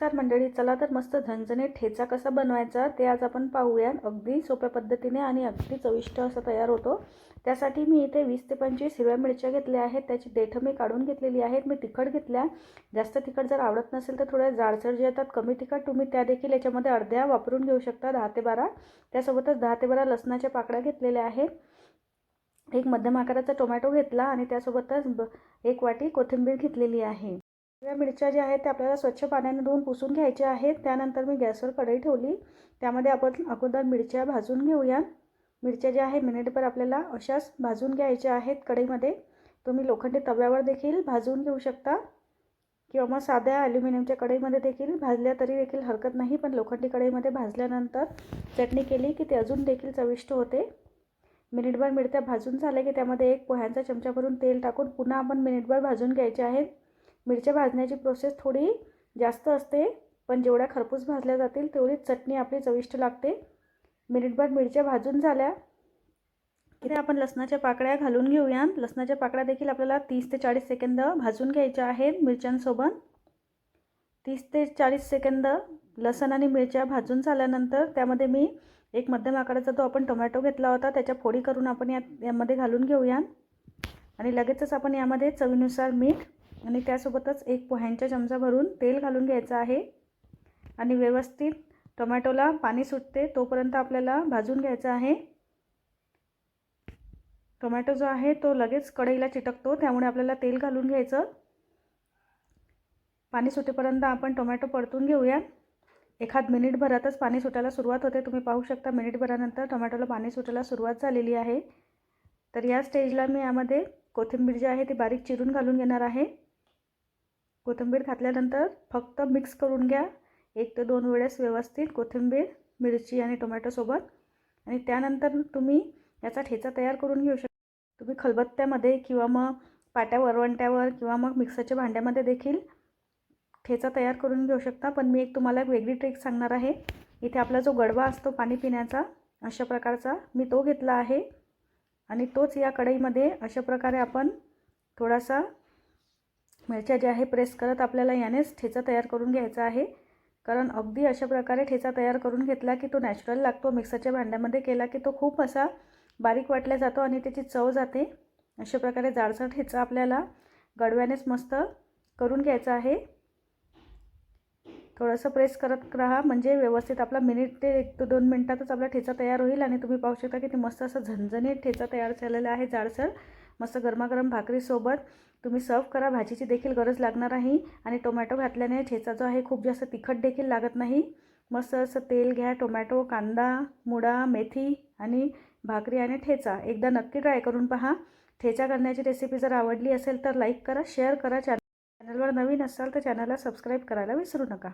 नमस्कार मंडळी चला तर मस्त झणझणीत ठेचा कसा बनवायचा ते आज आपण पाहूया अगदी सोप्या पद्धतीने आणि अगदी चविष्ट असं तयार होतो. त्यासाठी मी इथे वीस ते पंचवीस हिरव्या मिरच्या घेतल्या आहेत. त्याची देठं मी काढून घेतलेली आहेत. मी तिखट घेतल्या. जास्त तिखट जर आवडत नसेल तर थोड्या जाडसर जे येतात कमी तिखट तुम्ही त्या देखील याच्यामध्ये अर्ध्या वापरून घेऊ शकता दहा ते बारा. त्यासोबतच दहा ते बारा लसणाच्या पाकळ्या घेतलेल्या आहेत. एक मध्यम आकाराचा टोमॅटो घेतला आणि त्यासोबतच ब एक वाटी कोथिंबीर घेतलेली आहे. हिरव्या मिरच्या ज्या आहेत त्या आपल्याला स्वच्छ पाण्याने धुवून पुसून घ्यायच्या आहेत. त्यानंतर मी गॅसवर कढई ठेवली. त्यामध्ये आपण अगोदर मिरच्या भाजून घेऊया. मिरच्या ज्या आहेत मिनिटभर आपल्याला अशाच भाजून घ्यायच्या आहेत कढईमध्ये. तुम्ही लोखंडी तव्यावर देखील भाजून घेऊ शकता. किंवा मग साध्या ॲल्युमिनियमच्या कढईमध्ये देखील भाजल्या तरी देखील हरकत नाही. पण लोखंडी कढईमध्ये भाजल्यानंतर चटणी केली की ते अजून देखील चविष्ट होते. मिनिटभर मिरच्या भाजून झाल्या की त्यामध्ये एक पोह्यांचा चमचा भरून तेल टाकून पुन्हा आपण मिनिटभर भाजून घ्यायचे आहेत. मिरच्या भाजण्याची प्रोसेस थोडी जास्त असते पण जेवढ्या खरपूस भाजल्या जातील तेवढीच चटणी आपली चविष्ट लागते. मिनिटभर मिरच्या भाजून झाल्या. की आपण लसणाच्या पाकळ्या घालून घेऊया लसणाच्या पाकळ्या देखील आपल्याला तीस ते चाळीस सेकंद भाजून घ्यायच्या आहेत मिरच्यांसोबत. तीस ते चाळीस सेकंद लसण आणि मिरच्या भाजून झाल्यानंतर त्यामध्ये मी एक मध्यम आकाराचा जो आपण टोमॅटो घेतला होता त्याच्या फोडी करून आपण या यामध्ये घालून घेऊया आणि लगेचच आपण यामध्ये चवीनुसार मीठ आणि त्यासोबतच एक पोह्यांच्या चमचा भरून तेल घालून घ्यायचं आहे. आणि व्यवस्थित टोमॅटोला पाणी सुटते तोपर्यंत आपल्याला भाजून घ्यायचं आहे. टोमॅटो जो आहे तो लगेच कढईला चिटकतो त्यामुळे आपल्याला तेल घालून घ्यायचं. पाणी सुटेपर्यंत आपण टोमॅटो परतून घेऊया. एखाद मिनिटभरातच पाणी सुटायला सुरुवात होते. तुम्ही पाहू शकता मिनिटभरानंतर टोमॅटोला पाणी सुटायला सुरुवात झालेली आहे. तर या स्टेजला मी यामध्ये कोथिंबीर जी आहे ती बारीक चिरून घालून घेणार आहे. कोथिंबीर घातल्यानंतर फक्त मिक्स करून घ्या. एक ते दोन वेळेस व्यवस्थित कोथिंबीर मिरची आणि टोमॅटोसोबत आणि त्यानंतर तुम्ही याचा ठेचा तयार करून घेऊ शकता. तुम्ही खलबत्त्यामध्ये किंवा मग पाट्या वरवंट्यावर किंवा मग मिक्सरच्या भांड्यामध्ये देखील ठेचा तयार करून घेऊ शकता. पण मी एक तुम्हाला एक वेगळी ट्रिक सांगणार आहे. इथे आपला जो गडवा असतो पाणी पिण्याचा अशा प्रकारचा मी तो घेतला आहे. आणि तोच या कढईमध्ये अशा प्रकारे आपण थोडासा मिरच्या ज्या आहे प्रेस करत आपल्याला यानेच ठेचा तयार करून घ्यायचा आहे. कारण अगदी अशा प्रकारे ठेचा तयार करून घेतला की तो नॅचरल लागतो. मिक्सरच्या भांड्यामध्ये केला की तो खूप असा बारीक वाटला जातो आणि त्याची चव जाते. अशा प्रकारे जाडसर ठेचा आपल्याला गडव्यानेच मस्त करून घ्यायचा आहे. थोडंसं प्रेस करत राहा. म्हणजे व्यवस्थित आपला मिनिट ते एक ते दोन मिनटातच आपला ठेचा तयार होईल आणि तुम्ही पाहू शकता की ते मस्त असं झणझणीत ठेचा तयार झालेला आहे जाडसर. मस्त गरमागरम भाकरीसोबत तुम्ही सर्व करा. भाजीची देखील गरज लागणार आहे आणि टोमॅटो घातल्याने ठेचा जो आहे खूप जास्त तिखट देखील लागत नाही. मस्त असं तेल घ्या टोमॅटो कांदा मुळा मेथी आणि भाकरी आणि ठेचा. एकदा नक्की ट्राय करून पहा. ठेचा करण्याची रेसिपी जर आवडली असेल तर लाईक करा शेअर करा. चॅनल चॅनलवर नवीन असाल तर चॅनलला सबस्क्राईब करायला विसरू नका.